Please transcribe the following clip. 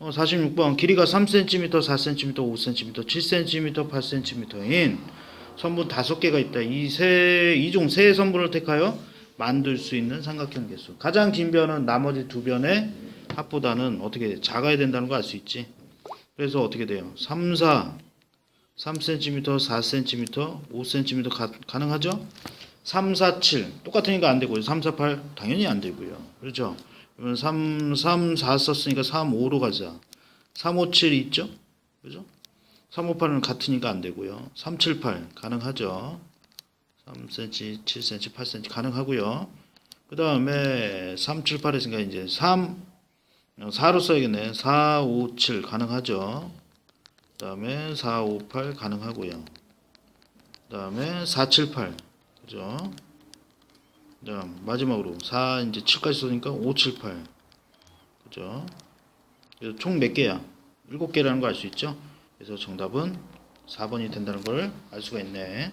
어, 46번 길이가 3cm, 4cm, 5cm, 7cm, 8cm인 선분 다섯 개가 있다. 이 세 이중 세 선분을 택하여 만들 수 있는 삼각형 개수. 가장 긴 변은 나머지 두 변의 합보다는 어떻게 작아야 된다는 거 알 수 있지. 그래서 어떻게 돼요? 3, 4, 3cm, 4cm, 5cm 가, 가능하죠? 3, 4, 7 똑같으니까 안 되고요. 3, 4, 8 당연히 안 되고요. 그렇죠? 그러면 3, 3, 4 썼으니까 3, 5로 가자. 3, 5, 7 있죠? 그죠? 3, 5, 8은 같으니까 안 되고요. 3, 7, 8 가능하죠? 3cm, 7cm, 8cm 가능하고요. 그 다음에 3, 7, 8 했으니까 이제 3, 4로 써야겠네. 4, 5, 7 가능하죠? 그 다음에 4, 5, 8 가능하고요. 그 다음에 4, 7, 8 그죠? 자, 마지막으로 4 이제 7까지 써니까 5, 7, 8. 그죠? 그래서 총 몇 개야? 7개라는 거 알 수 있죠? 그래서 정답은 4번이 된다는 걸 알 수가 있네.